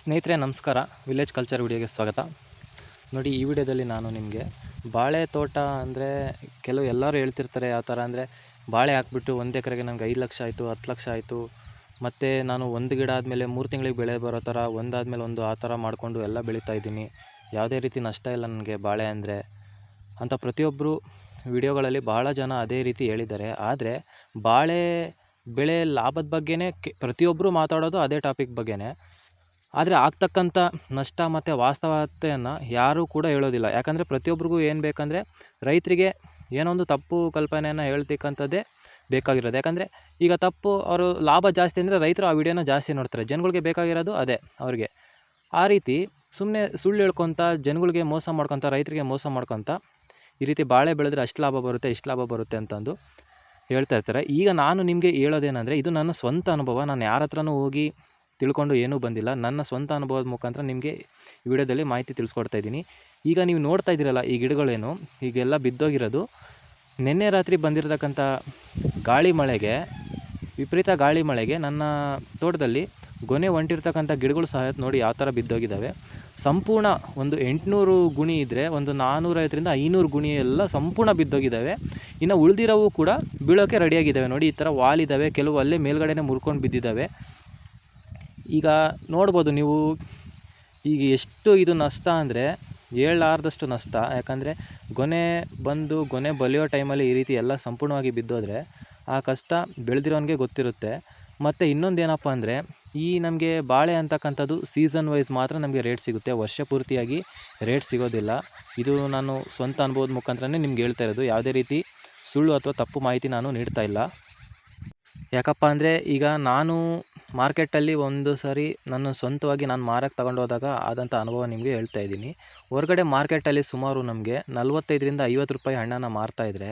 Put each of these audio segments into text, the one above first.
ಸ್ನೇಹಿತರೆ, ನಮಸ್ಕಾರ. Village culture ವಿಡಿಯೋಗೆ ಸ್ವಾಗತ. ನೋಡಿ, ಈ ವಿಡಿಯೋದಲ್ಲಿ ನಾನು ನಿಮಗೆ ಬಾಳೆ ತೋಟ ಅಂದರೆ ಕೆಲವು ಎಲ್ಲರೂ ಹೇಳ್ತಿರ್ತಾರೆ ಯಾವ ಥರ ಅಂದರೆ ಬಾಳೆ ಹಾಕ್ಬಿಟ್ಟು ಒಂದು ಎಕರೆಗೆ ನನಗೆ ಐದು ಲಕ್ಷ ಆಯಿತು, ಹತ್ತು ಲಕ್ಷ ಆಯಿತು. ಮತ್ತು ನಾನು ಒಂದು ಗಿಡ ಆದಮೇಲೆ ಮೂರು ತಿಂಗಳಿಗೆ ಬೆಳೆ ಬರೋ ಥರ ಒಂದಾದಮೇಲೆ ಒಂದು ಆ ಥರ ಮಾಡಿಕೊಂಡು ಎಲ್ಲ ಬೆಳೀತಾ ಇದ್ದೀನಿ. ಯಾವುದೇ ರೀತಿ ನಷ್ಟ ಇಲ್ಲ ನನಗೆ ಬಾಳೆ ಅಂದರೆ. ಅಂತ ಪ್ರತಿಯೊಬ್ಬರು ವಿಡಿಯೋಗಳಲ್ಲಿ ಭಾಳ ಜನ ಅದೇ ರೀತಿ ಹೇಳಿದ್ದಾರೆ. ಆದರೆ, ಬಾಳೆ ಬೆಳೆ ಲಾಭದ ಬಗ್ಗೆನೇ ಕೆ ಪ್ರತಿಯೊಬ್ಬರು ಮಾತಾಡೋದು ಅದೇ ಟಾಪಿಕ್ ಬಗ್ಗೆನೇ. ಆದರೆ ಆಗ್ತಕ್ಕಂಥ ನಷ್ಟ ಮತ್ತು ವಾಸ್ತವತೆಯನ್ನು ಯಾರೂ ಕೂಡ ಹೇಳೋದಿಲ್ಲ. ಯಾಕಂದರೆ ಪ್ರತಿಯೊಬ್ರಿಗೂ ಏನು ಬೇಕಂದರೆ ರೈತರಿಗೆ ಏನೋ ಒಂದು ತಪ್ಪು ಕಲ್ಪನೆಯನ್ನು ಹೇಳ್ತಕ್ಕಂಥದ್ದೇ ಬೇಕಾಗಿರೋದು. ಯಾಕಂದರೆ ಈಗ ತಪ್ಪು ಅವರು ಲಾಭ ಜಾಸ್ತಿ ಅಂದರೆ ರೈತರು ಆ ವಿಡಿಯೋನ ಜಾಸ್ತಿ ನೋಡ್ತಾರೆ. ಜನಗಳಿಗೆ ಬೇಕಾಗಿರೋದು ಅದೇ ಅವ್ರಿಗೆ. ಆ ರೀತಿ ಸುಮ್ಮನೆ ಸುಳ್ಳು ಹೇಳ್ಕೊತ, ಜನಗಳಿಗೆ ಮೋಸ ಮಾಡ್ಕೊತ, ರೈತರಿಗೆ ಮೋಸ ಮಾಡ್ಕೊತ ಈ ರೀತಿ ಬಾಳೆ ಬೆಳೆದ್ರೆ ಅಷ್ಟು ಲಾಭ ಬರುತ್ತೆ, ಇಷ್ಟು ಲಾಭ ಬರುತ್ತೆ ಅಂತಂದು ಹೇಳ್ತಾ ಇರ್ತಾರೆ. ಈಗ ನಾನು ನಿಮಗೆ ಹೇಳೋದೇನೆಂದರೆ ಇದು ನನ್ನ ಸ್ವಂತ ಅನುಭವ. ನಾನು ಯಾರ ಹತ್ರನೂ ಹೋಗಿ ತಿಳ್ಕೊಂಡು ಏನೂ ಬಂದಿಲ್ಲ. ನನ್ನ ಸ್ವಂತ ಅನುಭವದ ಮುಖಾಂತರ ನಿಮಗೆ ಈ ವಿಡಿಯೋದಲ್ಲಿ ಮಾಹಿತಿ ತಿಳಿಸ್ಕೊಡ್ತಾ ಇದ್ದೀನಿ. ಈಗ ನೀವು ನೋಡ್ತಾ ಇದ್ದೀರಲ್ಲ ಈ ಗಿಡಗಳೇನು? ಈಗೆಲ್ಲ ಬಿದ್ದೋಗಿರೋದು. ನಿನ್ನೆ ರಾತ್ರಿ ಬಂದಿರತಕ್ಕಂಥ ಗಾಳಿ ಮಳೆಗೆ, ವಿಪರೀತ ಗಾಳಿ ಮಳೆಗೆ ನನ್ನ ತೋಟದಲ್ಲಿ ಗೊನೆ ಹೊಂಟಿರ್ತಕ್ಕಂಥ ಗಿಡಗಳು ಸಹ ನೋಡಿ ಯಾವ ಥರ ಬಿದ್ದೋಗಿದ್ದಾವೆ. ಸಂಪೂರ್ಣ ಒಂದು ಎಂಟುನೂರು ಗುಣಿ ಇದ್ದರೆ ಒಂದು ನಾನ್ನೂರೈವತ್ತರಿಂದ ಐನೂರು ಗುಣಿ ಎಲ್ಲ ಸಂಪೂರ್ಣ ಬಿದ್ದೋಗಿದ್ದಾವೆ. ಇನ್ನು ಉಳಿದಿರೋವು ಕೂಡ ಬೀಳೋಕ್ಕೆ ರೆಡಿಯಾಗಿದ್ದಾವೆ ನೋಡಿ, ಈ ಥರ ವಾಲಿದ್ದಾವೆ ಕೆಲವು ಅಲ್ಲೇ ಮೇಲ್ಗಡೆನೇ ಮುರ್ಕೊಂಡು ಬಿದ್ದಿದ್ದಾವೆ. ಈಗ ನೋಡ್ಬೋದು ನೀವು ಈಗ ಎಷ್ಟು ಇದು ನಷ್ಟ ಅಂದರೆ ಹೇಳಲಾರ್ದಷ್ಟು ನಷ್ಟ. ಯಾಕಂದರೆ ಗೊನೆ ಬಂದು ಗೊನೆ ಬಲಿಯೋ ಟೈಮಲ್ಲಿ ಈ ರೀತಿ ಎಲ್ಲ ಸಂಪೂರ್ಣವಾಗಿ ಬಿದ್ದೋದ್ರೆ ಆ ಕಷ್ಟ ಬೆಳೆದಿರೋನ್ಗೆ ಗೊತ್ತಿರುತ್ತೆ. ಮತ್ತು ಇನ್ನೊಂದು ಏನಪ್ಪ ಅಂದರೆ ಈ ನಮಗೆ ಬಾಳೆ ಅಂತಕ್ಕಂಥದ್ದು ಸೀಸನ್ ವೈಸ್ ಮಾತ್ರ ನಮಗೆ ರೇಟ್ ಸಿಗುತ್ತೆ. ವರ್ಷ ಪೂರ್ತಿಯಾಗಿ ರೇಟ್ ಸಿಗೋದಿಲ್ಲ. ಇದು ನಾನು ಸ್ವಂತ ಅನುಭವದ ಮುಖಾಂತರನೇ ನಿಮ್ಗೆ ಹೇಳ್ತಾ ಇರೋದು. ಯಾವುದೇ ರೀತಿ ಸುಳ್ಳು ಅಥವಾ ತಪ್ಪು ಮಾಹಿತಿ ನಾನು ನೀಡ್ತಾ ಇಲ್ಲ. ಯಾಕಪ್ಪ ಅಂದರೆ ಈಗ ನಾನು ಮಾರ್ಕೆಟಲ್ಲಿ ಒಂದು ಸಾರಿ ನಾನು ಸ್ವಂತವಾಗಿ ನಾನು ಮಾರಕ್ಕೆ ತಗೊಂಡು ಹೋದಾಗ ಆದಂಥ ಅನುಭವ ನಿಮಗೆ ಹೇಳ್ತಾ ಇದ್ದೀನಿ. ಹೊರಗಡೆ ಮಾರ್ಕೆಟಲ್ಲಿ ಸುಮಾರು ನಮಗೆ ನಲ್ವತ್ತೈದರಿಂದ ಐವತ್ತು ರೂಪಾಯಿ ಹಣ್ಣನ್ನು ಮಾರ್ತಾಯಿದ್ರೆ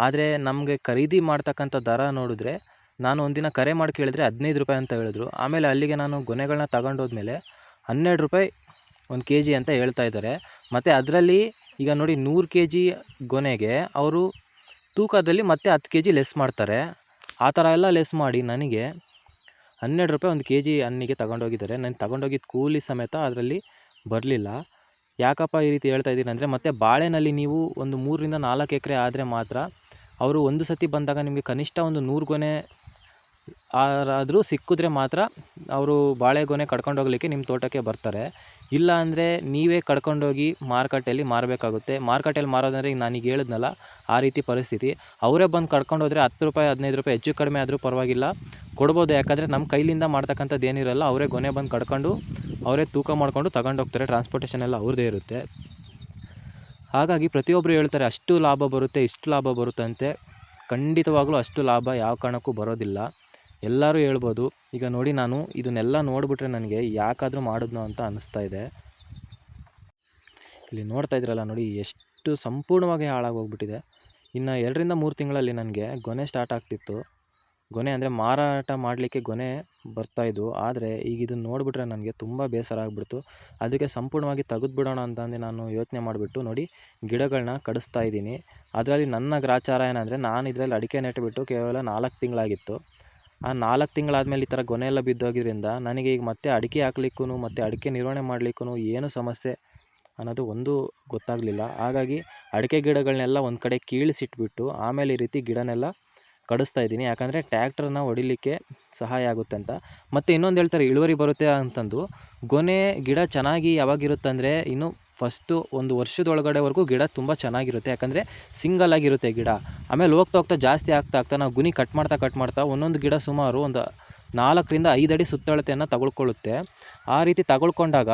ಆದರೆ ನಮಗೆ ಖರೀದಿ ಮಾಡ್ತಕ್ಕಂಥ ದರ ನೋಡಿದ್ರೆ, ನಾನು ಒಂದಿನ ಕರೆ ಮಾಡಿ ಕೇಳಿದ್ರೆ ಹದಿನೈದು ರೂಪಾಯಿ ಅಂತ ಹೇಳಿದ್ರು. ಆಮೇಲೆ ಅಲ್ಲಿಗೆ ನಾನು ಗೊನೆಗಳನ್ನ ತಗೊಂಡೋದ್ಮೇಲೆ ಹನ್ನೆರಡು ರೂಪಾಯಿ, ಒಂದು ಕೆ ಜಿ ಅಂತ ಹೇಳ್ತಾ ಇದ್ದಾರೆ. ಮತ್ತು ಅದರಲ್ಲಿ ಈಗ ನೋಡಿ ನೂರು ಕೆ ಜಿ ಗೊನೆಗೆ ಅವರು ತೂಕದಲ್ಲಿ ಮತ್ತೆ ಹತ್ತು ಕೆ ಜಿ ಲೆಸ್ ಮಾಡ್ತಾರೆ. ಆ ಥರ ಎಲ್ಲ ಲೆಸ್ ಮಾಡಿ ನನಗೆ ಹನ್ನೆರಡು ರೂಪಾಯಿ ಒಂದು ಕೆ ಜಿ ಹಣ್ಣಿಗೆ ತಗೊಂಡೋಗಿದ್ದಾರೆ. ನಾನು ತಗೊಂಡೋಗಿದ್ದ ಕೂಲಿ ಸಮೇತ ಅದರಲ್ಲಿ ಬರಲಿಲ್ಲ. ಯಾಕಪ್ಪ ಈ ರೀತಿ ಹೇಳ್ತಾ ಇದ್ದೀನಿ ಅಂದರೆ ಮತ್ತು ಬಾಳೆನಲ್ಲಿ ನೀವು ಒಂದು ಮೂರರಿಂದ ನಾಲ್ಕು ಎಕರೆ ಆದರೆ ಮಾತ್ರ ಅವರು ಒಂದು ಸತಿ ಬಂದಾಗ ನಿಮಗೆ ಕನಿಷ್ಠ ಒಂದು ನೂರು ಗೊನೆ ಆದರೂ ಸಿಕ್ಕಿದ್ರೆ ಮಾತ್ರ ಅವರು ಬಾಳೆಗೊನೆ ಕಡ್ಕೊಂಡು ಹೋಗ್ಲಿಕ್ಕೆ ನಿಮ್ಮ ತೋಟಕ್ಕೆ ಬರ್ತಾರೆ. ಇಲ್ಲ ಅಂದರೆ ನೀವೇ ಕಡ್ಕೊಂಡೋಗಿ ಮಾರುಕಟ್ಟೆಯಲ್ಲಿ ಮಾರಬೇಕಾಗುತ್ತೆ. ಮಾರುಕಟ್ಟೆಯಲ್ಲಿ ಮಾರೋದಂದರೆ ಈಗ ನಾನೀಗ ಹೇಳಿದ್ನಲ್ಲ, ಆ ರೀತಿ ಪರಿಸ್ಥಿತಿ. ಅವರೇ ಬಂದು ಕಡ್ಕೊಂಡು ಹೋದರೆ ಹತ್ತು ರೂಪಾಯಿ, ಹದಿನೈದು ರೂಪಾಯಿ ಹೆಚ್ಚು ಕಡಿಮೆ ಆದರೂ ಪರವಾಗಿಲ್ಲ. ಕೊಡ್ಬೋದು, ಯಾಕಂದರೆ ನಮ್ಮ ಕೈಲಿಂದ ಮಾಡ್ತಕ್ಕಂಥದ್ದು ಏನಿರಲ್ಲ, ಅವರೇ ಗೊನೆ ಬಂದು ಕಡ್ಕೊಂಡು, ಅವರೇ ತೂಕ ಮಾಡಿಕೊಂಡು ತಗೊಂಡೋಗ್ತಾರೆ. ಟ್ರಾನ್ಸ್ಪೋರ್ಟೇಷನ್ ಎಲ್ಲ ಅವ್ರದ್ದೇ ಇರುತ್ತೆ. ಹಾಗಾಗಿ ಪ್ರತಿಯೊಬ್ಬರು ಹೇಳ್ತಾರೆ, ಅಷ್ಟು ಲಾಭ ಬರುತ್ತೆ, ಇಷ್ಟು ಲಾಭ ಬರುತ್ತಂತೆ. ಖಂಡಿತವಾಗಲೂ ಖಂಡಿತವಾಗ್ಲೂ ಅಷ್ಟು ಲಾಭ ಯಾವ ಕಾರಣಕ್ಕೂ ಬರೋದಿಲ್ಲ. ಎಲ್ಲರೂ ಹೇಳ್ಬೋದು. ಈಗ ನೋಡಿ ನಾನು ಇದನ್ನೆಲ್ಲ ನೋಡಿಬಿಟ್ರೆ ನನಗೆ ಯಾಕಾದರೂ ಮಾಡಿದ್ನೋ ಅಂತ ಅನಿಸ್ತಾ ಇದೆ. ಇಲ್ಲಿ ನೋಡ್ತಾ ಇದ್ರಲ್ಲ ನೋಡಿ, ಎಷ್ಟು ಸಂಪೂರ್ಣವಾಗಿ ಹಾಳಾಗೋಗ್ಬಿಟ್ಟಿದೆ. ಇನ್ನು ಎರಡರಿಂದ ಮೂರು ತಿಂಗಳಲ್ಲಿ ನನಗೆ ಗೊನೆ ಸ್ಟಾರ್ಟ್ ಆಗ್ತಿತ್ತು. ಗೊನೆ ಅಂದರೆ ಮಾರಾಟ ಮಾಡಲಿಕ್ಕೆ ಗೊನೆ ಬರ್ತಾಯಿದ್ವು ಆದರೆ ಈಗ ಇದನ್ನು ನೋಡಿಬಿಟ್ರೆ ನನಗೆ ತುಂಬ ಬೇಸರ ಆಗಿಬಿಡ್ತು. ಅದಕ್ಕೆ ಸಂಪೂರ್ಣವಾಗಿ ತೆಗೆದ್ಬಿಡೋಣ ಅಂತಂದು ನಾನು ಯೋಚನೆ ಮಾಡಿಬಿಟ್ಟು ನೋಡಿ ಗಿಡಗಳನ್ನ ಕಡಿಸ್ತಾ ಇದ್ದೀನಿ. ಅದರಲ್ಲಿ ನನ್ನ ಗ್ರಾಚಾರ ಏನಂದರೆ, ನಾನು ಇದರಲ್ಲಿ ಅಡಿಕೆ ನೆಟ್ಟುಬಿಟ್ಟು ಕೇವಲ ನಾಲ್ಕು ತಿಂಗಳಾಗಿತ್ತು. ಆ ನಾಲ್ಕು ತಿಂಗಳಾದಮೇಲೆ ಈ ಥರ ಗೊನೆ ಎಲ್ಲ ಬಿದ್ದೋಗಿದ್ದರಿಂದ ನನಗೆ ಈಗ ಮತ್ತೆ ಅಡಿಕೆ ಹಾಕ್ಲಿಕ್ಕೂ ಮತ್ತು ಅಡಿಕೆ ನಿರ್ವಹಣೆ ಮಾಡಲಿಕ್ಕೂ ಏನು ಸಮಸ್ಯೆ ಅನ್ನೋದು ಒಂದು ಗೊತ್ತಾಗಲಿಲ್ಲ. ಹಾಗಾಗಿ ಅಡಿಕೆ ಗಿಡಗಳನ್ನೆಲ್ಲ ಒಂದು ಕಡೆ ಕೀಳಿಸಿಟ್ಬಿಟ್ಟು ಆಮೇಲೆ ಈ ರೀತಿ ಗಿಡನೆಲ್ಲ ಕಡಿಸ್ತಾ ಇದ್ದೀನಿ. ಯಾಕಂದರೆ ಟ್ಯಾಕ್ಟ್ರನ್ನ ಹೊಡಿಲಿಕ್ಕೆ ಸಹಾಯ ಆಗುತ್ತೆ ಅಂತ. ಮತ್ತು ಇನ್ನೊಂದು ಹೇಳ್ತಾರೆ ಇಳುವರಿ ಬರುತ್ತೆ ಅಂತಂದು. ಗೊನೆ ಗಿಡ ಚೆನ್ನಾಗಿ ಯಾವಾಗಿರುತ್ತೆ ಅಂದರೆ ಇನ್ನು ಫಸ್ಟು ಒಂದು ವರ್ಷದೊಳಗಡೆವರೆಗೂ ಗಿಡ ತುಂಬ ಚೆನ್ನಾಗಿರುತ್ತೆ. ಯಾಕಂದರೆ ಸಿಂಗಲ್ ಆಗಿರುತ್ತೆ ಗಿಡ. ಆಮೇಲೆ ಹೋಗ್ತಾ ಹೋಗ್ತಾ ಜಾಸ್ತಿ ಆಗ್ತಾ ಆಗ್ತಾ ನಾವು ಗುನಿ ಕಟ್ ಮಾಡ್ತಾ ಕಟ್ ಮಾಡ್ತಾ ಒಂದೊಂದು ಗಿಡ ಸುಮಾರು ಒಂದು ನಾಲ್ಕರಿಂದ ಐದು ಅಡಿ ಸುತ್ತಳತೆಯನ್ನು ತಗೊಳ್ಕೊಳ್ಳುತ್ತೆ. ಆ ರೀತಿ ತಗೊಳ್ಕೊಂಡಾಗ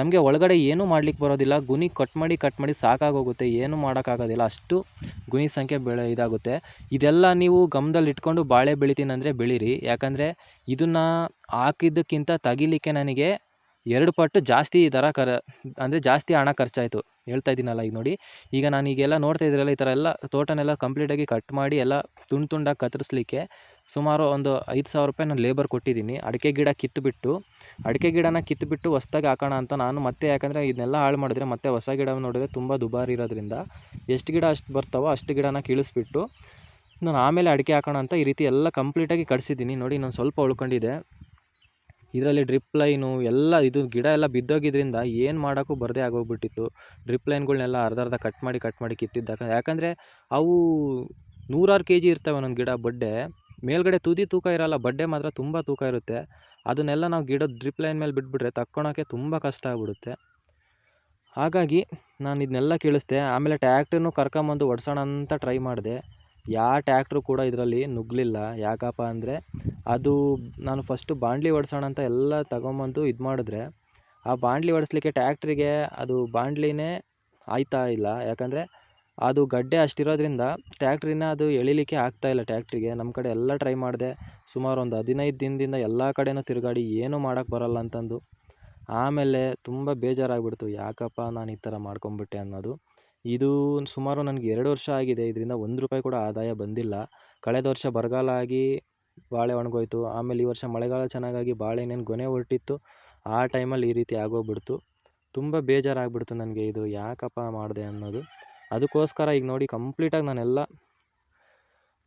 ನಮಗೆ ಒಳಗಡೆ ಏನೂ ಮಾಡ್ಲಿಕ್ಕೆ ಬರೋದಿಲ್ಲ. ಗುನಿ ಕಟ್ ಮಾಡಿ ಕಟ್ ಮಾಡಿ ಸಾಕಾಗೋಗುತ್ತೆ. ಏನೂ ಮಾಡೋಕ್ಕಾಗೋದಿಲ್ಲ. ಅಷ್ಟು ಗುನಿ ಸಂಖ್ಯೆ ಬೆಳೆ ಇದಾಗುತ್ತೆ. ಇದೆಲ್ಲ ನೀವು ಗಮನದಲ್ಲಿ ಇಟ್ಕೊಂಡು ಬಾಳೆ ಬೆಳಿತೀನಿ ಅಂದರೆ ಬೆಳೀರಿ. ಯಾಕಂದರೆ ಇದನ್ನು ಹಾಕಿದ್ದಕ್ಕಿಂತ ತೆಗಿಲಿಕ್ಕೆ ನನಗೆ ಎರಡು ಪಟ್ಟು ಜಾಸ್ತಿ ದರ ಕರ, ಅಂದರೆ ಜಾಸ್ತಿ ಹಣ ಖರ್ಚಾಯಿತು. ಹೇಳ್ತಾ ಇದ್ದೀನಲ್ಲ ಈಗ ನೋಡಿ. ಈಗ ನಾನು ಈಗೆಲ್ಲ ನೋಡ್ತಾ ಇದ್ದೀರಲ್ಲ ಈ ಥರ ಎಲ್ಲ ತೋಟನೆಲ್ಲ ಕಂಪ್ಲೀಟಾಗಿ ಕಟ್ ಮಾಡಿ ಎಲ್ಲ ತುಂಡು ತುಂಡಾಗಿ ಕತ್ತರಿಸ್ಲಿಕ್ಕೆ ಸುಮಾರು ಒಂದು ಐದು ಸಾವಿರ ರೂಪಾಯಿ ನಾನು ಲೇಬರ್ ಕೊಟ್ಟಿದ್ದೀನಿ. ಅಡಿಕೆ ಗಿಡ ಕಿತ್ತುಬಿಟ್ಟು, ಅಡಿಕೆ ಗಿಡನ ಕಿತ್ತುಬಿಟ್ಟು ಹೊಸ್ದಾಗಿ ಹಾಕೋಣ ಅಂತ ನಾನು ಮತ್ತೆ ಯಾಕಂದರೆ ಇದನ್ನೆಲ್ಲ ಹಾಳು ಮಾಡಿದ್ರೆ ಮತ್ತೆ ಹೊಸ ಗಿಡ ನೋಡಿದ್ರೆ ತುಂಬ ದುಬಾರಿ ಇರೋದ್ರಿಂದ ಎಷ್ಟು ಗಿಡ ಅಷ್ಟು ಬರ್ತಾವೋ ಅಷ್ಟು ಗಿಡನ ಕೀಳಿಸ್ಬಿಟ್ಟು, ನಾನು ಆಮೇಲೆ ಅಡಿಕೆ ಹಾಕೋಣ ಅಂತ ಈ ರೀತಿ ಎಲ್ಲ ಕಂಪ್ಲೀಟಾಗಿ ಕಡಿಸಿದ್ದೀನಿ ನೋಡಿ ನಾನು ಸ್ವಲ್ಪ ಉಳ್ಕೊಂಡಿದೆ. ಇದರಲ್ಲಿ ಡ್ರಿಪ್ ಲೈನು ಎಲ್ಲ ಇದು ಗಿಡ ಎಲ್ಲ ಬಿದ್ದೋಗಿದ್ರಿಂದ ಏನು ಮಾಡೋಕ್ಕೂ ಬರದೇ ಆಗೋಗ್ಬಿಟ್ಟಿತ್ತು. ಡ್ರಿಪ್ ಲೈನ್ಗಳ್ನೆಲ್ಲ ಅರ್ಧ ಅರ್ಧ ಕಟ್ ಮಾಡಿ ಕಟ್ ಮಾಡಿ ಕಿತ್ತಿದ್ದ ಯಾಕಂದರೆ ಅವು ನೂರಾರು ಕೆ ಜಿ ಇರ್ತವೆ ಒಂದೊಂದು ಗಿಡ, ಬಡ್ಡೆ. ಮೇಲ್ಗಡೆ ತುದಿ ತೂಕ ಇರಲ್ಲ, ಬಡ್ಡೆ ಮಾತ್ರ ತುಂಬ ತೂಕ ಇರುತ್ತೆ. ಅದನ್ನೆಲ್ಲ ನಾವು ಗಿಡದ ಡ್ರಿಪ್ ಲೈನ್ ಮೇಲೆ ಬಿಟ್ಬಿಟ್ರೆ ತಕ್ಕೊಳಕ್ಕೆ ತುಂಬ ಕಷ್ಟ ಆಗ್ಬಿಡುತ್ತೆ. ಹಾಗಾಗಿ ನಾನು ಇದನ್ನೆಲ್ಲ ಕೇಳಿಸ್ದೆ. ಆಮೇಲೆ ಟ್ಯಾಕ್ಟ್ರನ್ನು ಕರ್ಕೊಂಬಂದು ಒಡ್ಸೋಣ ಅಂತ ಟ್ರೈ ಮಾಡಿದೆ. ಯಾವ ಟ್ಯಾಕ್ಟ್ರು ಕೂಡ ಇದರಲ್ಲಿ ನುಗ್ಗಲಿಲ್ಲ ಯಾಕಪ್ಪ ಅಂದರೆ ಅದು ನಾನು ಫಸ್ಟು ಬಾಂಡ್ಲಿ ಹೊಡ್ಸೋಣ ಅಂತ ಎಲ್ಲ ತಗೊಂಬಂದು ಇದು ಮಾಡಿದ್ರೆ ಆ ಬಾಂಡ್ಲಿ ಓಡಿಸ್ಲಿಕ್ಕೆ ಟ್ಯಾಕ್ಟ್ರಿಗೆ ಅದು ಬಾಂಡ್ಲಿನೇ ಆಯ್ತಾ ಇಲ್ಲ. ಯಾಕಂದರೆ ಅದು ಗಡ್ಡೆ ಅಷ್ಟಿರೋದ್ರಿಂದ ಟ್ಯಾಕ್ಟ್ರಿನ ಅದು ಎಳಿಲಿಕ್ಕೆ ಆಗ್ತಾಯಿಲ್ಲ ಟ್ಯಾಕ್ಟ್ರಿಗೆ ನಮ್ಮ ಕಡೆ ಎಲ್ಲ ಟ್ರೈ ಮಾಡಿದೆ. ಸುಮಾರು ಒಂದು ಹದಿನೈದು ದಿನದಿಂದ ಎಲ್ಲ ಕಡೆನೂ ತಿರುಗಾಡಿ ಏನೂ ಮಾಡೋಕ್ಕೆ ಬರೋಲ್ಲ ಅಂತಂದು. ಆಮೇಲೆ ತುಂಬ ಬೇಜಾರಾಗ್ಬಿಡ್ತು. ಯಾಕಪ್ಪ ನಾನು ಈ ಥರ ಮಾಡ್ಕೊಂಬಿಟ್ಟೆ ಅನ್ನೋದು. ಇದು ಸುಮಾರು ನನಗೆ ಎರಡು ವರ್ಷ ಆಗಿದೆ, ಇದರಿಂದ ಒಂದು ರೂಪಾಯಿ ಕೂಡ ಆದಾಯ ಬಂದಿಲ್ಲ. ಕಳೆದ ವರ್ಷ ಬರಗಾಲ ಆಗಿ ಬಾಳೆ ಒಣಗೋಯ್ತು. ಆಮೇಲೆ ಈ ವರ್ಷ ಮಳೆಗಾಲ ಚೆನ್ನಾಗಾಗಿ ಬಾಳೆ ಇನ್ನೇನು ಗೊನೆ ಹೊರಟಿತ್ತು. ಆ ಟೈಮಲ್ಲಿ ಈ ರೀತಿ ಆಗೋಗ್ಬಿಡ್ತು. ತುಂಬ ಬೇಜಾರಾಗ್ಬಿಡ್ತು ನನಗೆ ಇದು ಯಾಕಪ್ಪ ಮಾಡಿದೆ ಅನ್ನೋದು. ಅದಕ್ಕೋಸ್ಕರ ಈಗ ನೋಡಿ ಕಂಪ್ಲೀಟಾಗಿ ನಾನೆಲ್ಲ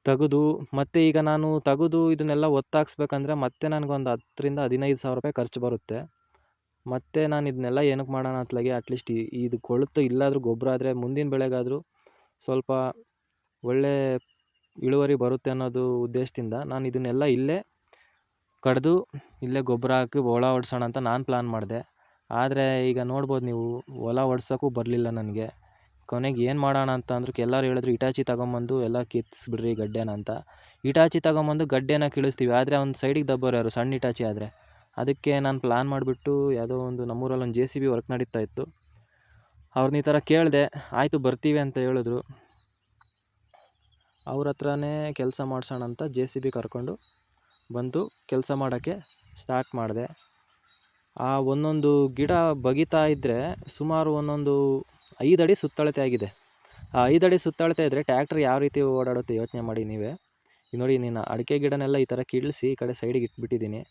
ತೆಗೆದು, ಮತ್ತು ಈಗ ನಾನು ತೆಗೆದು ಇದನ್ನೆಲ್ಲ ಒತ್ತಾಕ್ಸ್ಬೇಕಂದ್ರೆ ಮತ್ತೆ ನನಗೊಂದು ಹತ್ತರಿಂದ ಹದಿನೈದು ಸಾವಿರ ರೂಪಾಯಿ ಖರ್ಚು ಬರುತ್ತೆ. ಮತ್ತು ನಾನು ಇದನ್ನೆಲ್ಲ ಏನಕ್ಕೆ ಮಾಡೋಣ ಅತ್ಲಾಗೆ ಅಟ್ಲೀಸ್ಟ್ ಇದು ಕೊಳೆತು ಇಲ್ಲಾದರೂ ಗೊಬ್ಬರ ಆದರೆ ಮುಂದಿನ ಬೆಳೆಗಾದರೂ ಸ್ವಲ್ಪ ಒಳ್ಳೆ ಇಳುವರಿ ಬರುತ್ತೆ ಅನ್ನೋದು ಉದ್ದೇಶದಿಂದ ನಾನು ಇದನ್ನೆಲ್ಲ ಇಲ್ಲೇ ಕಡಿದು ಇಲ್ಲೇ ಗೊಬ್ಬರ ಹಾಕಿ ಹೊಲ ಹೊಡ್ಸೋಣ ಅಂತ ನಾನು ಪ್ಲ್ಯಾನ್ ಮಾಡಿದೆ. ಆದರೆ ಈಗ ನೋಡ್ಬೋದು ನೀವು, ಹೊಲ ಹೊಡ್ಸೋಕ್ಕೂ ಬರಲಿಲ್ಲ ನನಗೆ. ಕೊನೆಗೆ ಏನು ಮಾಡೋಣ ಅಂತ ಅಂದ್ರು ಎಲ್ಲರೂ ಹೇಳಿದ್ರು, ಇಟಾಚಿ ತಗೊಂಬಂದು ಎಲ್ಲ ಕಿತ್ಸ್ಬಿಡ್ರಿ ಗಡ್ಡೆನ ಅಂತ. ಇಟಾಚಿ ತಗೊಂಬಂದು ಗಡ್ಡೆನ ಕೀಳಿಸ್ತೀವಿ. ಆದರೆ ಒಂದು ಸೈಡಿಗೆ ದಬ್ಬೋರು ಯಾರು? ಸಣ್ಣ ಇಟಾಚಿ ಆದರೆ. ಅದಕ್ಕೆ ನಾನು ಪ್ಲ್ಯಾನ್ ಮಾಡಿಬಿಟ್ಟು ಯಾವುದೋ ಒಂದು ನಮ್ಮೂರಲ್ಲಿ ಒಂದು ಜೆ ಸಿ ಬಿ ವರ್ಕ್ ನಡೀತಾ ಇತ್ತು. ಅವ್ರನ್ನ ಈ ಥರ ಕೇಳಿದೆ, ಆಯಿತು ಬರ್ತೀವಿ ಅಂತ ಹೇಳಿದ್ರು. ಅವ್ರ ಹತ್ರನೇ ಕೆಲಸ ಮಾಡಿಸೋಣ ಅಂತ ಜೆ ಸಿ ಬಿ ಕರ್ಕೊಂಡು ಬಂದು ಕೆಲಸ ಮಾಡೋಕ್ಕೆ ಸ್ಟಾರ್ಟ್ ಮಾಡಿದೆ. ಆ ಒಂದೊಂದು ಗಿಡ ಬಗಿತಾ ಇದ್ದರೆ ಸುಮಾರು ಒಂದೊಂದು ಐದು ಅಡಿ ಸುತ್ತಳತೆ ಆಗಿದೆ. ಆ ಐದು ಅಡಿ ಸುತ್ತಳತೆ ಇದ್ದರೆ ಟ್ಯಾಕ್ಟ್ರ್ ಯಾವ ರೀತಿ ಓಡಾಡುತ್ತೆ ಯೋಚನೆ ಮಾಡಿ ನೀವೇ. ನೋಡಿ ನೀನು ಅಡಿಕೆ ಗಿಡನೆಲ್ಲ ಈ ಥರ ಕೀಳಿಸಿ ಈ ಕಡೆ ಸೈಡಿಗೆ ಇಟ್ಬಿಟ್ಟಿದ್ದೀನಿ.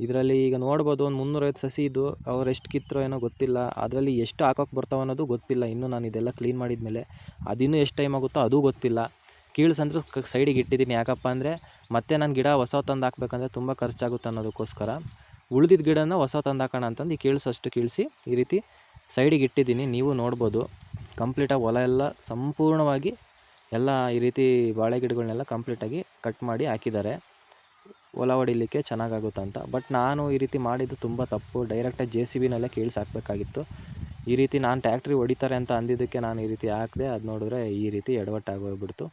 ಇದರಲ್ಲಿ ಈಗ ನೋಡ್ಬೋದು ಒಂದು ಮುನ್ನೂರೈವತ್ತು ಸಸಿ ಇದ್ದು ಅವ್ರು ಎಷ್ಟು ಕಿತ್ತರೋ ಏನೋ ಗೊತ್ತಿಲ್ಲ. ಅದರಲ್ಲಿ ಎಷ್ಟು ಹಾಕೋಕೆ ಬರ್ತಾವೆ ಅನ್ನೋದು ಗೊತ್ತಿಲ್ಲ. ಇನ್ನೂ ನಾನು ಇದೆಲ್ಲ ಕ್ಲೀನ್ ಮಾಡಿದ ಮೇಲೆ ಅದಿನ್ನೂ ಎಷ್ಟು ಟೈಮ್ ಆಗುತ್ತೋ ಅದೂ ಗೊತ್ತಿಲ್ಲ. ಕೀಳ್ಸಂದ್ರೂ ಸೈಡಿಗೆ ಇಟ್ಟಿದ್ದೀನಿ ಯಾಕಪ್ಪ ಅಂದರೆ ಮತ್ತೆ ನಾನು ಗಿಡ ಹೊಸ ತಂದು ಹಾಕ್ಬೇಕಂದ್ರೆ ತುಂಬ ಖರ್ಚಾಗುತ್ತೆ ಅನ್ನೋದಕ್ಕೋಸ್ಕರ. ಉಳಿದಿದ್ದ ಗಿಡನ ಹೊಸ ತಂದು ಹಾಕೋಣ ಅಂತಂದು ಈ ಕೀಳ್ಸೋಷ್ಟು ಕೀಳಿಸಿ ಈ ರೀತಿ ಸೈಡಿಗೆ ಇಟ್ಟಿದ್ದೀನಿ ನೀವು ನೋಡ್ಬೋದು. ಕಂಪ್ಲೀಟಾಗಿ ಹೊಲ ಎಲ್ಲ ಸಂಪೂರ್ಣವಾಗಿ ಎಲ್ಲ ಈ ರೀತಿ ಬಾಳೆ ಗಿಡಗಳನ್ನೆಲ್ಲ ಕಂಪ್ಲೀಟಾಗಿ ಕಟ್ ಮಾಡಿ ಹಾಕಿದ್ದಾರೆ. ಹೊಲ ಹೊಡಿಲಿಕ್ಕೆ ಚೆನ್ನಾಗಾಗುತ್ತೆ ಅಂತ. ಬಟ್ ನಾನು ಈ ರೀತಿ ಮಾಡಿದ್ದು ತುಂಬ ತಪ್ಪು. ಡೈರೆಕ್ಟಾಗಿ ಜೆ ಸಿ ಬಿನಲ್ಲೇ ಕೀಳ್ಸಿ ಹಾಕಬೇಕಾಗಿತ್ತು. ಈ ರೀತಿ ನಾನು ಟ್ಯಾಕ್ಟ್ರಿ ಹೊಡಿತಾರೆ ಅಂತ ಅಂದಿದ್ದಕ್ಕೆ ನಾನು ಈ ರೀತಿ ಹಾಕಿದೆ, ಅದು ನೋಡಿದ್ರೆ ಈ ರೀತಿ ಎಡವಟ್ಟಾಗೋಗ್ಬಿಡ್ತು.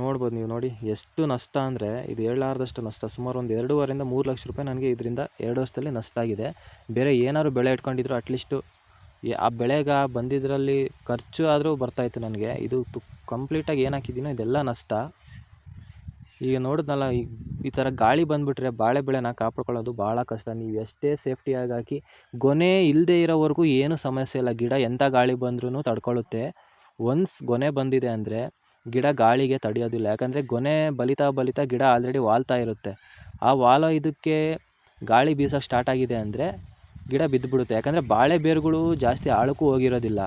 ನೋಡ್ಬೋದು ನೀವು ನೋಡಿ, ಎಷ್ಟು ನಷ್ಟ ಅಂದರೆ, ಇದು ಹೇಳಲಾರ್ದಷ್ಟು ನಷ್ಟ. ಸುಮಾರು ಒಂದು ಎರಡೂವರೆಯಿಂದ ಮೂರು ಲಕ್ಷ ರೂಪಾಯಿ ನನಗೆ ಇದರಿಂದ ಎರಡು ವರ್ಷದಲ್ಲಿ ನಷ್ಟ ಆಗಿದೆ. ಬೇರೆ ಏನಾದ್ರು ಬೆಳೆ ಇಟ್ಕೊಂಡಿದ್ರು ಅಟ್ಲೀಸ್ಟು ಆ ಬೆಳೆಗೆ ಬಂದಿದ್ದರಲ್ಲಿ ಖರ್ಚು ಆದರೂ ಬರ್ತಾಯಿತ್ತು ನನಗೆ. ಇದು ತು ಕಂಪ್ಲೀಟಾಗಿ ಏನು ಇದೆಲ್ಲ ನಷ್ಟ. ಈಗ ನೋಡಿದ್ನಲ್ಲ, ಈ ಈ ಥರ ಗಾಳಿ ಬಂದುಬಿಟ್ರೆ ಬಾಳೆ ಬೆಳೆನ ಕಾಪಾಡ್ಕೊಳ್ಳೋದು ಭಾಳ ಕಷ್ಟ. ನೀವು ಎಷ್ಟೇ ಸೇಫ್ಟಿಯಾಗಿ ಹಾಕಿ, ಗೊನೆ ಇಲ್ಲದೆ ಇರೋವರೆಗೂ ಏನೂ ಸಮಸ್ಯೆ ಇಲ್ಲ. ಗಿಡ ಎಂಥ ಗಾಳಿ ಬಂದ್ರೂ ತಡ್ಕೊಳ್ಳುತ್ತೆ. ಒನ್ಸ್ ಗೊನೆ ಬಂದಿದೆ ಅಂದರೆ ಗಿಡ ಗಾಳಿಗೆ ತಡೆಯೋದಿಲ್ಲ. ಯಾಕಂದರೆ ಗೊನೆ ಬಲಿತಾ ಬಲಿತಾ ಗಿಡ ಆಲ್ರೆಡಿ ವಾಲ್ತಾ ಇರುತ್ತೆ. ಆ ವಾಲೋ ಇದಕ್ಕೆ ಗಾಳಿ ಬೀಸೋಕ್ಕೆ ಸ್ಟಾರ್ಟ್ ಆಗಿದೆ ಅಂದರೆ ಗಿಡ ಬಿದ್ದುಬಿಡುತ್ತೆ. ಯಾಕಂದರೆ ಬಾಳೆ ಬೇರುಗಳು ಜಾಸ್ತಿ ಆಳಕ್ಕೂ ಹೋಗಿರೋದಿಲ್ಲ.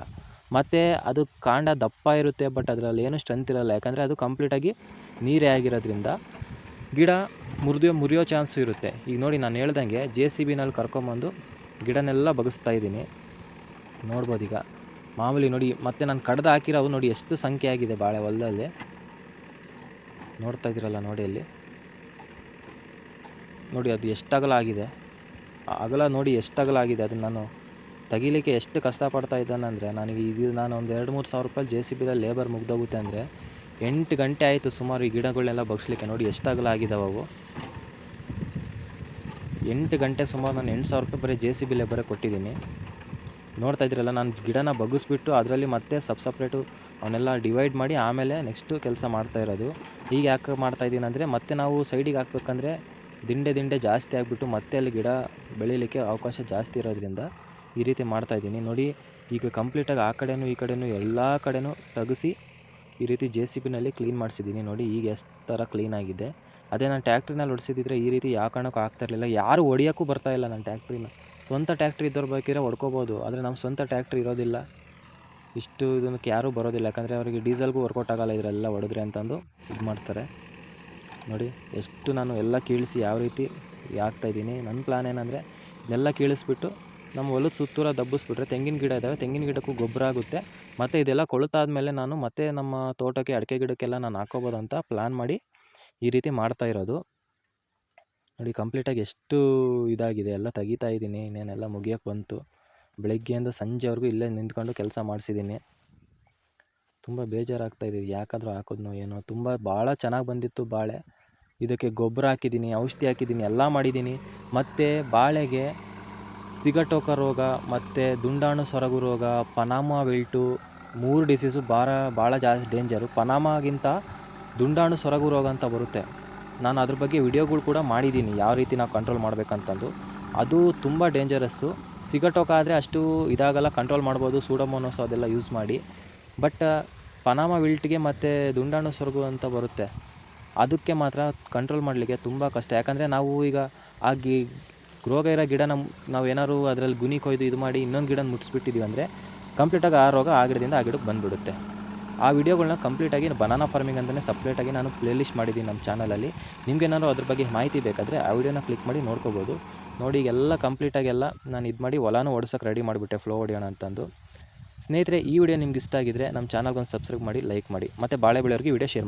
ಮತ್ತು ಅದು ಕಾಂಡ ದಪ್ಪ ಇರುತ್ತೆ ಬಟ್ ಅದರಲ್ಲಿ ಏನು ಸ್ಟ್ರೆಂತ್ ಇರೋಲ್ಲ. ಯಾಕಂದರೆ ಅದು ಕಂಪ್ಲೀಟಾಗಿ ನೀರೇ ಆಗಿರೋದ್ರಿಂದ ಗಿಡ ಮುರಿದೋ ಮುರಿಯೋ ಚಾನ್ಸು ಇರುತ್ತೆ. ಈಗ ನೋಡಿ ನಾನು ಹೇಳ್ದಂಗೆ ಜೆ ಸಿ ಬಿನಲ್ಲಿ ಕರ್ಕೊಂಬಂದು ಗಿಡನೆಲ್ಲ ಬಗಸ್ತಾ ಇದ್ದೀನಿ. ನೋಡ್ಬೋದು ಈಗ. ಮಾಮೂಲಿ ನೋಡಿ, ಮತ್ತೆ ನಾನು ಕಡ್ದು ಹಾಕಿರೋವು ನೋಡಿ ಎಷ್ಟು ಸಂಖ್ಯೆ ಆಗಿದೆ ಬಾಳೆ ಹೊಲದಲ್ಲಿ. ನೋಡ್ತಾ ಇದ್ದೀರಲ್ಲ ನೋಡಿ ಅಲ್ಲಿ. ನೋಡಿ ಅದು ಎಷ್ಟು ಅಗಲ ಆಗಿದೆ. ಅಗಲ ನೋಡಿ ಎಷ್ಟು ಅಗಲ ಆಗಿದೆ ಅದನ್ನು ನಾನು ತೆಗಿಲಿಕ್ಕೆ ಎಷ್ಟು ಕಷ್ಟಪಡ್ತಾ ಇದ್ದಾನಂದರೆ ನನಗೆ ಇದು ನಾನು ಒಂದು ಎರಡು ಮೂರು ಸಾವಿರ ರೂಪಾಯಿ ಜೆ ಸಿ ಬಿದಲ್ಲಿ ಲೇಬರ್ ಮುಗ್ದೋಗುತ್ತೆ ಅಂದರೆ, ಎಂಟು ಗಂಟೆ ಆಯಿತು ಸುಮಾರು ಈ ಗಿಡಗಳನ್ನೆಲ್ಲ ಬಗ್ಸ್ಲಿಕ್ಕೆ. ನೋಡಿ ಎಷ್ಟು ಅಗಲ ಅವು? ಎಂಟು ಗಂಟೆ ಸುಮಾರು ನಾನು ಎಂಟು ಸಾವಿರ ರೂಪಾಯಿ ಬರೀ ಜೆ ಸಿ ಬಿ ಲೇಬರೇ ಕೊಟ್ಟಿದ್ದೀನಿ. ನೋಡ್ತಾ ಇದ್ದೀರಲ್ಲ, ನಾನು ಗಿಡನ ಬಗ್ಗಿಸ್ಬಿಟ್ಟು ಅದರಲ್ಲಿ ಮತ್ತೆ ಸಬ್ ಸಪ್ರೇಟು ಅವನ್ನೆಲ್ಲ ಡಿವೈಡ್ ಮಾಡಿ ಆಮೇಲೆ ನೆಕ್ಸ್ಟು ಕೆಲಸ ಮಾಡ್ತಾ ಇರೋದು. ಈಗ ಯಾಕೆ ಮಾಡ್ತಾ ಇದ್ದೀನಿ ಅಂದರೆ, ಮತ್ತೆ ನಾವು ಸೈಡಿಗೆ ಹಾಕ್ಬೇಕಂದ್ರೆ, ದಿಂಡೆ ದಿಂಡೆ ಜಾಸ್ತಿ ಆಗಿಬಿಟ್ಟು ಮತ್ತೆ ಅಲ್ಲಿ ಗಿಡ ಬೆಳೀಲಿಕ್ಕೆ ಅವಕಾಶ ಜಾಸ್ತಿ ಇರೋದ್ರಿಂದ ಈ ರೀತಿ ಮಾಡ್ತಾಯಿದ್ದೀನಿ ನೋಡಿ, ಈಗ ಕಂಪ್ಲೀಟಾಗಿ ಆ ಕಡೆಯೂ ಈ ಕಡೆಯೂ ಎಲ್ಲ ಕಡೆಯೂ ತೆಗೆಸಿ ಈ ರೀತಿ ಜೆ ಸಿ ಬಿನಲ್ಲಿ ಕ್ಲೀನ್ ಮಾಡಿಸಿದ್ದೀನಿ. ನೋಡಿ, ಈಗ ಎಷ್ಟು ಥರ ಕ್ಲೀನಾಗಿದೆ ಅದೇ ನಾನು ಟ್ಯಾಕ್ಟ್ರಿನಲ್ಲಿ ಹೊಡ್ಸಿದ್ದಿದ್ರೆ ಈ ರೀತಿ ಯಾವ ಕಾರಣಕ್ಕೂ ಆಗ್ತಾಯಿರಲಿಲ್ಲ ಯಾರು ಹೊಡಿಯೋಕ್ಕೂ ಇಲ್ಲ ನನ್ನ ಟ್ಯಾಕ್ಟ್ರಿನ ಸ್ವಂತ ಟ್ಯಾಕ್ಟ್ರಿ ಇದ್ದವ್ರು ಬೇಕಿದ್ರೆ ಹೊಡ್ಕೋಬೋದು, ಆದರೆ ನಮ್ಮ ಸ್ವಂತ ಟ್ಯಾಕ್ಟ್ರಿ ಇರೋದಿಲ್ಲ. ಇಷ್ಟು ಇದಕ್ಕೆ ಯಾರೂ ಬರೋದಿಲ್ಲ. ಯಾಕಂದರೆ ಅವರಿಗೆ ಡೀಸೆಲ್ಗೂ ವರ್ಕೌಟ್ ಆಗೋಲ್ಲ ಇದರೆಲ್ಲ ಹೊಡೆದ್ರೆ ಅಂತಂದು ಇದು ಮಾಡ್ತಾರೆ. ನೋಡಿ, ಎಷ್ಟು ನಾನು ಎಲ್ಲ ಕೀಳಿಸಿ ಯಾವ ರೀತಿ ಆಗ್ತಾಯಿದ್ದೀನಿ ನನ್ನ ಪ್ಲ್ಯಾನ್ ಏನಂದರೆ ಇದೆಲ್ಲ ಕೀಳಿಸ್ಬಿಟ್ಟು ನಮ್ಮ ಹೊಲದ ಸುತ್ತೂರ ದಬ್ಬಿಸ್ಬಿಟ್ರೆ ತೆಂಗಿನ ಗಿಡ ಇದ್ದಾವೆ, ತೆಂಗಿನ ಗಿಡಕ್ಕೂ ಗೊಬ್ಬರ ಆಗುತ್ತೆ. ಮತ್ತು ಇದೆಲ್ಲ ಕೊಳ್ತಾದ್ಮೇಲೆ ನಾನು ಮತ್ತೆ ನಮ್ಮ ತೋಟಕ್ಕೆ ಅಡಿಕೆ ಗಿಡಕ್ಕೆಲ್ಲ ನಾನು ಹಾಕೋಬೋದು ಅಂತ ಪ್ಲ್ಯಾನ್ ಮಾಡಿ ಈ ರೀತಿ ಮಾಡ್ತಾ ಇರೋದು. ನೋಡಿ ಕಂಪ್ಲೀಟಾಗಿ ಎಷ್ಟು ಇದಾಗಿದೆ, ಎಲ್ಲ ತೆಗಿತಾ ಇದ್ದೀನಿ, ಇನ್ನೇನೆಲ್ಲ ಮುಗಿಯೋಕ್ಕೆ ಬಂತು. ಬೆಳಗ್ಗೆಯಿಂದ ಸಂಜೆವರೆಗೂ ಇಲ್ಲೇ ನಿಂತ್ಕೊಂಡು ಕೆಲಸ ಮಾಡಿಸಿದ್ದೀನಿ. ತುಂಬ ಬೇಜಾರಾಗ್ತಾ ಇದೆ, ಯಾಕಾದರೂ ಹಾಕೋದ್ನೋ ಏನೋ. ತುಂಬ ಭಾಳ ಚೆನ್ನಾಗಿ ಬಂದಿತ್ತು ಬಾಳೆ. ಇದಕ್ಕೆ ಗೊಬ್ಬರ ಹಾಕಿದ್ದೀನಿ, ಔಷಧಿ ಹಾಕಿದ್ದೀನಿ, ಎಲ್ಲ ಮಾಡಿದ್ದೀನಿ. ಮತ್ತು ಬಾಳೆಗೆ ಸಿಗಟೋಕ ರೋಗ ಮತ್ತು ದುಂಡಾಣು ಸೊರಗು ರೋಗ, ಪನಾಮ ವಿಲ್ಟು ಮೂರು ಡಿಸೀಸು ಭಾಳ ಭಾಳ ಜಾಸ್ತಿ ಡೇಂಜರು ಪನಾಮಗಿಂತ ದುಂಡಾಣು ಸೊರಗು ರೋಗ ಅಂತ ಬರುತ್ತೆ. ನಾನು ಅದ್ರ ಬಗ್ಗೆ ವಿಡಿಯೋಗಳು ಕೂಡ ಮಾಡಿದ್ದೀನಿ, ಯಾವ ರೀತಿ ನಾವು ಕಂಟ್ರೋಲ್ ಮಾಡಬೇಕಂತಂದು. ಅದು ತುಂಬ ಡೇಂಜರಸ್ಸು ಸಿಗಟೋಕ ಆದರೆ ಅಷ್ಟು ಇದಾಗಲ್ಲ ಕಂಟ್ರೋಲ್ ಮಾಡ್ಬೋದು, ಸೂಡೋಮೋನೋಸ್ ಅದೆಲ್ಲ ಯೂಸ್ ಮಾಡಿ. ಬಟ್ ಪನಾಮ ವಿಲ್ಟ್ಗೆ ಮತ್ತು ದುಂಡಾಣು ಸೊರಗು ಅಂತ ಬರುತ್ತೆ. ಅದಕ್ಕೆ ಮಾತ್ರ ಕಂಟ್ರೋಲ್ ಮಾಡಲಿಕ್ಕೆ ತುಂಬ ಕಷ್ಟ. ಯಾಕಂದರೆ ನಾವು ಈಗ ಆಗಿ ರೋಗ ಇರೋ ಗಿಡ ನಮ್ಮ ನಾವು ಏನಾದ್ರು ಅದರಲ್ಲಿ ಗುಣಿ ಕೊಯ್ದು ಇದು ಮಾಡಿ ಇನ್ನೊಂದು ಗಿಡನ ಮುಟ್ಸ್ಬಿಟ್ಟಿದೀವಿ ಅಂದರೆ ಕಂಪ್ಲೀಟಾಗಿ ಆ ರೋಗ ಆ ಗಿಡದಿಂದ ಆ ಗಿಡಕ್ಕೆ ಬಂದುಬಿಡುತ್ತೆ. ಆ ವಿಡಿಯೋಗಳನ್ನ ಕಂಪ್ಲೀಟಾಗಿ ಬನಾನಾ ಫಾರ್ಮಿಂಗ್ ಅಂತಲೇ ಸಪ್ರೇಟಾಗಿ ನಾನು ಪ್ಲೇಲಿಸ್ಟ್ ಮಾಡಿದ್ದೀನಿ ನಮ್ಮ ಚಾನಲಲ್ಲಿ ನಿಮ್ಗೇನಾದ್ರು ಅದ್ರ ಬಗ್ಗೆ ಮಾಹಿತಿ ಬೇಕಾದರೆ ಆ ವಿಡಿಯೋನ ಕ್ಲಿಕ್ ಮಾಡಿ ನೋಡ್ಕೋಬೋದು. ನೋಡಿ ಈಗೆಲ್ಲ ಕಂಪ್ಲೀಟಾಗಿ ಎಲ್ಲ ನಾನು ಇದು ಮಾಡಿ ಹೊಲನೂ ಓಡಿಸೋಕೆ ರೆಡಿ ಮಾಡಿಬಿಟ್ಟೆ ಫ್ಲೋ ಹೊಡೆಯೋಣ ಅಂತಂದು. ಸ್ನೇಹಿತರೆ, ಈ ವಿಡಿಯೋ ನಿಮ್ಗೆ ಇಷ್ಟ ಆಗಿದ್ರೆ ನಮ್ಮ ಚಾನಲ್ಗೊಂದು ಸಬ್ಸ್ಕ್ರೈಬ್ ಮಾಡಿ ಲೈಕ್ ಮಾಡಿ. ಮತ್ತು ಬಾಳೆ ಬೆಳೆಯೋರಿಗೆ ವಿಡಿಯೋ ಶೇರ್ ಮಾಡಿ.